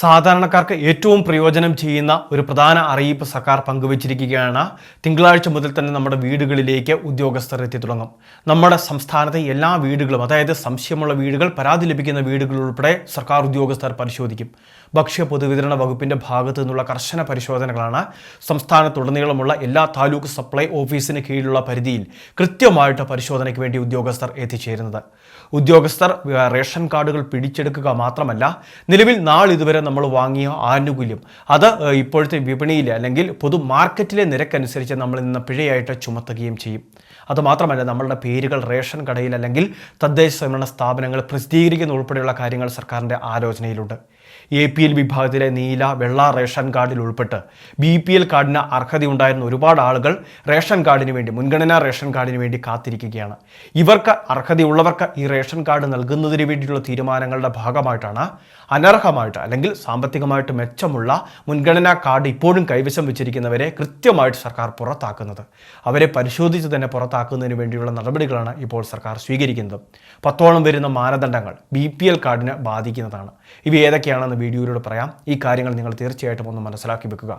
സാധാരണക്കാർക്ക് ഏറ്റവും പ്രയോജനം ചെയ്യുന്ന ഒരു പ്രധാന അറിയിപ്പ് സർക്കാർ പങ്കുവച്ചിരിക്കുകയാണ്. തിങ്കളാഴ്ച മുതൽ തന്നെ നമ്മുടെ വീടുകളിലേക്ക് ഉദ്യോഗസ്ഥർ എത്തി തുടങ്ങും നമ്മുടെ സംസ്ഥാനത്തെ എല്ലാ വീടുകളും അതായത് സംശയമുള്ള വീടുകൾ പരാതി ലഭിക്കുന്ന വീടുകൾ ഉൾപ്പെടെ സർക്കാർ ഉദ്യോഗസ്ഥർ പരിശോധിക്കും. ഭക്ഷ്യ പൊതുവിതരണ വകുപ്പിന്റെ ഭാഗത്തു നിന്നുള്ള കർശന പരിശോധനകളാണ് സംസ്ഥാനത്തുടനീളമുള്ള എല്ലാ താലൂക്ക് സപ്ലൈ ഓഫീസിന് കീഴിലുള്ള പരിധിയിൽ കൃത്യമായിട്ട് പരിശോധനയ്ക്ക് വേണ്ടി ഉദ്യോഗസ്ഥർ എത്തിച്ചേരുന്നത്. ഉദ്യോഗസ്ഥർ റേഷൻ കാർഡുകൾ പിടിച്ചെടുക്കുക മാത്രമല്ല നിലവിൽ നാളിതുവരെ നമ്മൾ വാങ്ങിയ ആനുകൂല്യം. അത് ഇപ്പോഴത്തെ വിപണിയിൽ അല്ലെങ്കിൽ പൊതു മാർക്കറ്റിലെ നിരക്കനുസരിച്ച് നമ്മൾ നിന്ന് പിഴയായിട്ട് ചുമത്തുകയും ചെയ്യും. അതുമാത്രമല്ല നമ്മളുടെ പേരുകൾ റേഷൻ കടയിൽ അല്ലെങ്കിൽ തദ്ദേശ സ്വയംഭരണ സ്ഥാപനങ്ങൾ പ്രസിദ്ധീകരിക്കുന്ന ഉൾപ്പെടെയുള്ള കാര്യങ്ങൾ സർക്കാരിന്റെ ആലോചനയിലുണ്ട്. എ പി എൽ വിഭാഗത്തിലെ നീല വെള്ള റേഷൻ കാർഡിൽ ഉൾപ്പെട്ട് ബി പി എൽ കാർഡിന് അർഹതയുണ്ടായിരുന്ന ഒരുപാട് ആളുകൾ റേഷൻ കാർഡിന് വേണ്ടി മുൻഗണനാ റേഷൻ കാർഡിന് വേണ്ടി കാത്തിരിക്കുകയാണ്. ഇവർക്ക് അർഹതയുള്ളവർക്ക് ഈ റേഷൻ കാർഡ് നൽകുന്നതിന് വേണ്ടിയിട്ടുള്ള തീരുമാനങ്ങളുടെ ഭാഗമായിട്ടാണ് അനർഹമായിട്ട് അല്ലെങ്കിൽ സാമ്പത്തികമായിട്ട് മെച്ചമുള്ള മുൻഗണനാ കാർഡ് ഇപ്പോഴും കൈവശം വെച്ചിരിക്കുന്നവരെ കൃത്യമായിട്ട് സർക്കാർ പുറത്താക്കുന്നത്. അവരെ പരിശോധിച്ച് തന്നെ പുറത്താക്കുന്നതിന് വേണ്ടിയുള്ള നടപടികളാണ് ഇപ്പോൾ സർക്കാർ സ്വീകരിക്കുന്നത്. പത്തോളം വരുന്ന മാനദണ്ഡങ്ങൾ ബി പി എൽ കാർഡിനെ ബാധിക്കുന്നതാണ്. ഇവ ഏതൊക്കെയാണെന്ന് വീഡിയോയിലൂടെ പറയാം. ഈ കാര്യങ്ങൾ നിങ്ങൾ തീർച്ചയായിട്ടും ഒന്ന് മനസ്സിലാക്കി വെക്കുക.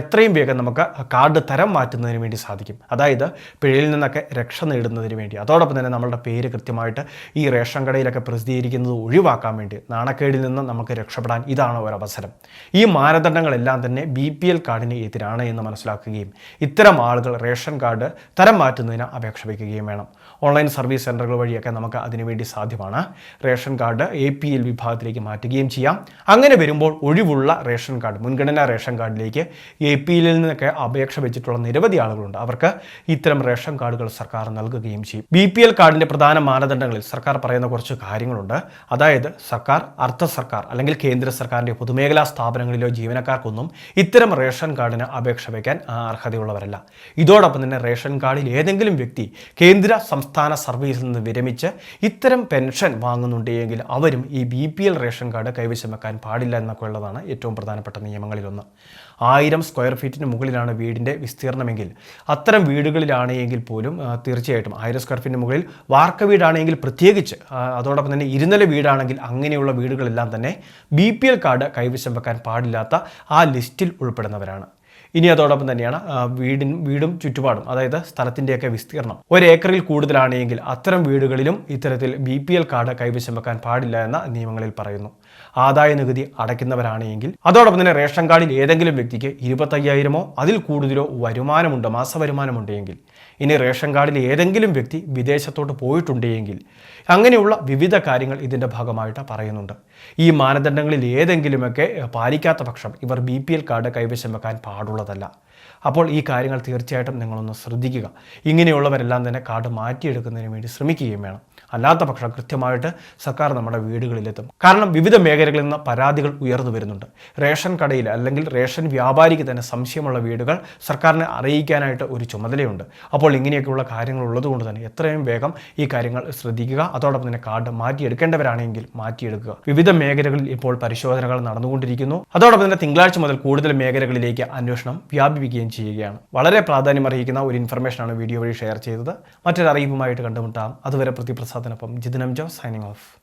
എത്രയും വേഗം നമുക്ക് കാർഡ് തരം മാറ്റുന്നതിന് വേണ്ടി സാധിക്കും. അതായത് പിഴയിൽ നിന്നൊക്കെ രക്ഷ നേടുന്നതിന് വേണ്ടി. അതോടൊപ്പം തന്നെ നമ്മളുടെ പേര് കൃത്യമായിട്ട് ഈ റേഷൻ കടയിലൊക്കെ പ്രസിദ്ധീകരിക്കുന്നത് ഒഴിവാക്കാൻ വേണ്ടി. നാണക്കേടിൽ നിന്ന് നമുക്ക് രക്ഷപ്പെടാൻ ഇതാണ് ഒരു അവസരം? ഈ മാനദണ്ഡങ്ങളെല്ലാം തന്നെ ബി പി എൽ കാർഡിന് എതിരാണ് എന്ന് മനസ്സിലാക്കുകയും ഇത്തരം ആളുകൾ റേഷൻ കാർഡ് തരം മാറ്റുന്നതിന് അപേക്ഷ വയ്ക്കുകയും വേണം. ഓൺലൈൻ സർവീസ് സെന്ററുകൾ വഴിയൊക്കെ നമുക്ക് അതിനുവേണ്ടി സാധ്യമാണ്. Ration card A P L വിഭാഗത്തിലേക്ക് മാറ്റുകയും ചെയ്യാം. അങ്ങനെ വരുമ്പോൾ ഒഴിവുള്ള റേഷൻ കാർഡ് മുൻഗണനാ റേഷൻ കാർഡിലേക്ക് എ പി എല്ലിൽ നിന്നൊക്കെ അപേക്ഷ വെച്ചിട്ടുള്ള നിരവധി ആളുകളുണ്ട്. അവർക്ക് ഇത്തരം റേഷൻ കാർഡുകൾ സർക്കാർ നൽകുകയും ചെയ്യും. ബി പി എൽ കാർഡിന്റെ പ്രധാന മാനദണ്ഡങ്ങളിൽ സർക്കാർ പറയുന്ന കുറച്ച് കാര്യങ്ങളുണ്ട്. അതായത് സർക്കാർ അർദ്ധ സർക്കാർ അല്ലെങ്കിൽ കേന്ദ്ര സർക്കാരിന്റെ പൊതുമേഖലാ സ്ഥാപനങ്ങളിലോ ജീവനക്കാർക്കൊന്നും ഇത്തരം റേഷൻ കാർഡിന് അപേക്ഷ വയ്ക്കാൻ അർഹതയുള്ളവരല്ല. ഇതോടൊപ്പം തന്നെ റേഷൻ കാർഡിൽ ഏതെങ്കിലും വ്യക്തി കേന്ദ്ര സംസ്ഥാന സർവീസിൽ നിന്ന് വിരമിച്ച് ഇത്തരം പെൻഷൻ വാങ്ങുന്നുണ്ടെങ്കിൽ അവരും ഈ B P L ration card കൈവശം വെക്കാൻ പാടില്ല എന്നൊക്കെ ഉള്ളതാണ് ഏറ്റവും പ്രധാനപ്പെട്ട നിയമങ്ങളിലൊന്ന്. ആയിരം സ്ക്വയർ ഫീറ്റിന് മുകളിലാണ് വീടിന്റെ വിസ്തീർണമെങ്കിൽ. അത്തരം വീടുകളിലാണെങ്കിൽ പോലും തീർച്ചയായിട്ടും ആയിരം സ്ക്വയർ ഫീറ്റിന് മുകളിൽ വാർക്ക വീടാണെങ്കിൽ പ്രത്യേകിച്ച് അതോടൊപ്പം തന്നെ ഇരുനില വീടാണെങ്കിൽ അങ്ങനെയുള്ള വീടുകളെല്ലാം തന്നെ ബി കാർഡ് കൈവശം വെക്കാൻ പാടില്ലാത്ത ആ ലിസ്റ്റിൽ ഉൾപ്പെടുന്നവരാണ്. ഇനി അതോടൊപ്പം തന്നെയാണ് വീടിന് വീടും ചുറ്റുപാടും അതായത് സ്ഥലത്തിന്റെയൊക്കെ വിസ്തീർണം. ഒരേക്കറിൽ കൂടുതലാണെങ്കിൽ അത്തരം വീടുകളിലും ഇത്തരത്തിൽ ബി പി എൽ കാർഡ് കൈവശം വെക്കാൻ പാടില്ല എന്ന നിയമങ്ങളിൽ പറയുന്നു. ആദായ നികുതി അടയ്ക്കുന്നവരാണെങ്കിൽ അതോടൊപ്പം തന്നെ റേഷൻ കാർഡിൽ ഏതെങ്കിലും വ്യക്തിക്ക് ഇരുപത്തയ്യായിരമോ അതിൽ കൂടുതലോ വരുമാനമുണ്ട് മാസ വരുമാനമുണ്ടെങ്കിൽ ഇനി റേഷൻ കാർഡിൽ ഏതെങ്കിലും വ്യക്തി വിദേശത്തോട്ട് പോയിട്ടുണ്ടെങ്കിൽ അങ്ങനെയുള്ള വിവിധ കാര്യങ്ങൾ ഇതിന്റെ ഭാഗമായിട്ട് പറയുന്നുണ്ട്. ഈ മാനദണ്ഡങ്ങളിൽ ഏതെങ്കിലുമൊക്കെ പാലിക്കാത്ത പക്ഷം ഇവർ ബി പി എൽ കാർഡ് കൈവശം വെക്കാൻ പാടുള്ളതല്ല. അപ്പോൾ ഈ കാര്യങ്ങൾ തീർച്ചയായിട്ടും നിങ്ങളൊന്ന് ശ്രദ്ധിക്കുക. ഇങ്ങനെയുള്ളവരെല്ലാം തന്നെ കാർഡ് മാറ്റിയെടുക്കുന്നതിന് വേണ്ടി ശ്രമിക്കുകയും വേണം. അല്ലാത്ത പക്ഷം കൃത്യമായിട്ട് സർക്കാർ നമ്മുടെ വീടുകളിലെത്തും. കാരണം വിവിധ മേഖലകളിൽ നിന്ന് പരാതികൾ ഉയർന്നു വരുന്നുണ്ട്. റേഷൻ കടയിൽ അല്ലെങ്കിൽ റേഷൻ വ്യാപാരിക്ക് തന്നെ സംശയമുള്ള വീടുകൾ സർക്കാരിനെ അറിയിക്കാനായിട്ട് ഒരു ചുമതലയുണ്ട്. അപ്പോൾ ഇങ്ങനെയൊക്കെയുള്ള കാര്യങ്ങൾ ഉള്ളതുകൊണ്ട് തന്നെ എത്രയും വേഗം ഈ കാര്യങ്ങൾ ശ്രദ്ധിക്കുക. അതോടൊപ്പം തന്നെ കാർഡ് മാറ്റിയെടുക്കേണ്ടവരാണെങ്കിൽ മാറ്റിയെടുക്കുക. വിവിധ മേഖലകളിൽ ഇപ്പോൾ പരിശോധനകൾ നടന്നുകൊണ്ടിരിക്കുന്നു. അതോടൊപ്പം തന്നെ തിങ്കളാഴ്ച മുതൽ കൂടുതൽ മേഖലകളിലേക്ക് അന്വേഷണം വ്യാപിപ്പിക്കുകയും ചെയ്യുകയാണ്. വളരെ പ്രാധാന്യം അർഹിക്കുന്ന ഒരു ഇൻഫർമേഷനാണ് വീഡിയോ വഴി ഷെയർ ചെയ്തത്. മറ്റൊരു അറിയിപ്പുമായിട്ട് കണ്ടുമുട്ടാം. അതുവരെ പ്രതിപ്രസാദനൊപ്പം Sadhanapam. Jidanamjam signing off.